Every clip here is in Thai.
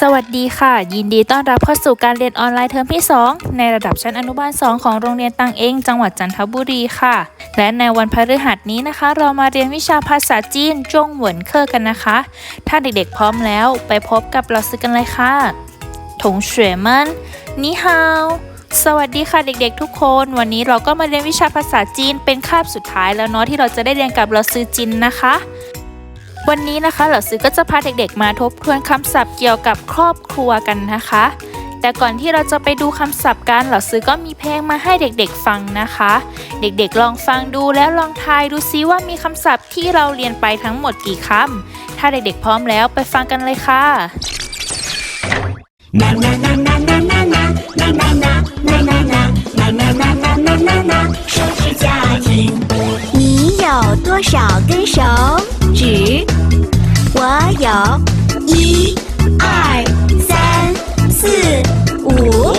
สวัสดีค่ะ ยินดีต้อนรับเข้าสู่การเรียนออนไลน์เทอมที่ 2 ในระดับชั้นอนุบาล 2 ของโรงเรียนตังเองจังหวัดจันทบุรีค่ะ และในวันพฤหัสนี้นะคะ เรามาเรียนวิชาภาษาจีนจงเหวินเคอร์กันนะคะ ถ้าเด็กๆพร้อมแล้วไปพบกับเราซื้อกันเลยค่ะถงเฉวมันนี่ฮาวสวัสดีค่ะเด็กๆทุกคน วันนี้เราก็มาเรียนวิชาภาษาจีนเป็นคาบสุดท้ายแล้วเนาะที่เราจะได้เรียนกับเราซื้อจินนะคะ วันนี้นะคะเหล่าซื้อก็จะพาเด็กๆ มาทบทวนคำศัพท์เกี่ยวกับครอบครัวกันนะคะ แต่ก่อนที่เราจะไปดูคำศัพท์กันเหล่าซื้อก็มีเพลงมาให้เด็กๆฟังนะคะ เด็กๆ ลองฟังดูแล้วลองทายดูซิว่ามีคำศัพท์ที่เราเรียนไปทั้งหมดกี่คำ ถ้าเด็กๆ พร้อมแล้วไปฟังกันเลยค่ะ na na na na na na na na na na na na na na na na na na na na 手指家庭。你有多少根手 指？我有一、二、三、四、五，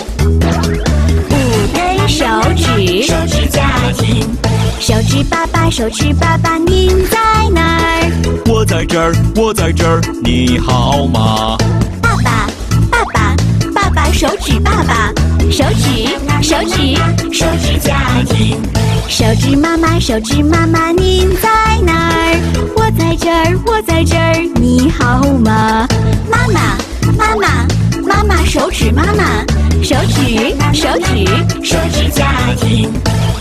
五根手指。手指家庭，手指爸爸，手指爸爸，您在哪儿？我在这儿，我在这儿，你好吗？爸爸，爸爸，爸爸，手指爸爸，手指，手指，手指家庭，手指妈妈，手指妈妈，您在妈妈，手指，手指，手指家庭，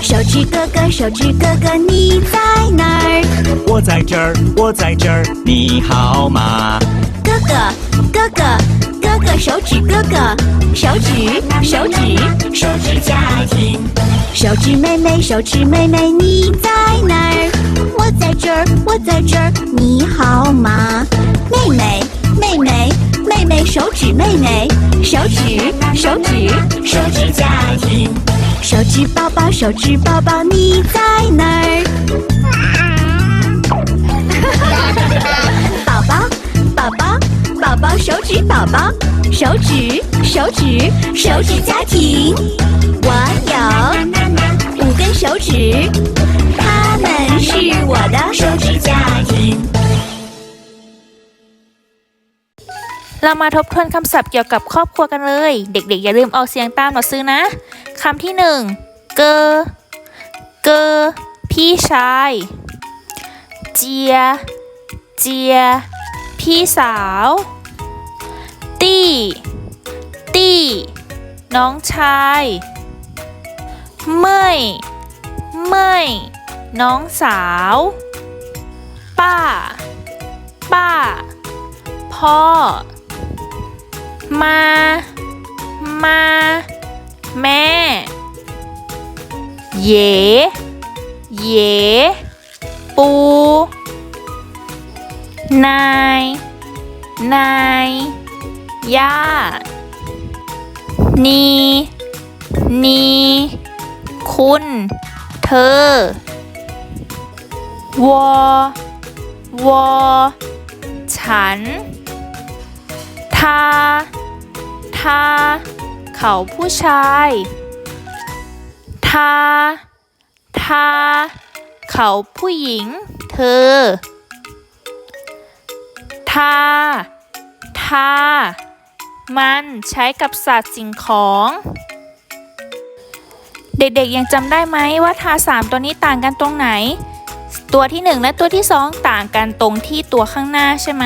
手指哥哥，手指哥哥，你在哪儿？我在这儿，我在这儿，你好吗？哥哥，哥哥，哥哥，手指哥哥，手指，手指，手指家庭，手指妹妹，手指妹妹，你在哪儿？我在这儿，我在这儿，你好吗？妹妹，妹妹，妹，手指妹妹，手指，手指，手指家庭，手指宝宝，手指宝宝，你在哪儿？宝宝，宝宝，宝宝，手指宝宝，手指，手指，手指家庭。我有五根手指，它们是我的。手指家 เรามาทบทวนคำศัพท์เกี่ยวกับครอบครัวกันเลย เด็กๆ อย่าลืมออกเสียงตามเราซื้อนะคำที่หนึ่งเกอเกอพี่ชาย เจีย เจีย พี่สาว ตี้ตี้น้องชายเม่ยเม่ยน้องสาว ป้า ป้า พ่อ มา มา แม่ เย เย ปู นาย นาย ย่า นี นี คุณ เธอ วอ วอ ฉันาทาเขาผู้ชายทาทาเขาผู้หญิง เธอทาทามันใช้กับสัตว์สิ่งของ เด็กๆยังจำได้ไหมว่าทาสามตัวนี้ต่างกันตรงไหน ตัวที่ 1 และตัวที่ 2 ต่างกันตรงที่ตัวข้างหน้าใช่ไหม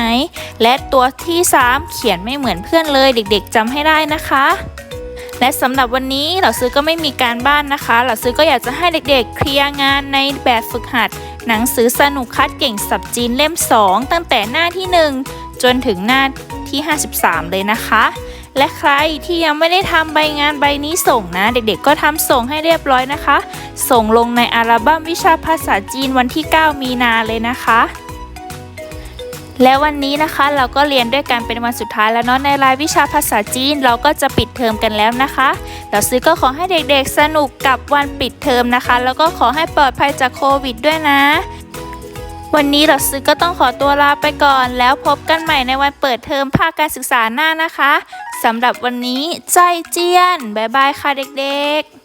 และตัวที่ 3 เขียนไม่เหมือนเพื่อนเลย เด็กๆจำให้ได้นะคะ และสำหรับวันนี้เหล่าซื้อก็ไม่มีการบ้านนะคะเหล่าซื้อก็อยากจะให้เด็กๆ เคลียร์งานในแบบฝึกหัด หนังสือสนุกคัดเก่งสับจีนเล่ม 2 ตั้งแต่หน้าที่ 1 จนถึงหน้า ที่ 53 เลยนะคะ และใครที่ยังไม่ได้ทำใบงานใบนี้ส่งนะ เด็กๆ ก็ทำส่งให้เรียบร้อยนะคะ ส่งลงในอัลบั้มวิชาภาษาจีนวันที่ 9 มีนาเลยนะคะ และวันนี้นะคะเราก็เรียนด้วยกันเป็นวันสุดท้ายแล้วเนาะในรายวิชาภาษาจีนเราก็จะปิดเทอมกันแล้วนะคะเราซื้อก็ขอให้เด็กๆ สนุกกับวันปิดเทอมนะคะ แล้วก็ขอให้ปลอดภัยจากโควิดด้วยนะ วันนี้เราซื้อก็ต้องขอตัวลาไปก่อน แล้วพบกันใหม่ในวันเปิดเทอมภาคการศึกษาหน้านะคะสำหรับวันนี้ใจเจียน บ๊ายบายค่ะเด็กๆ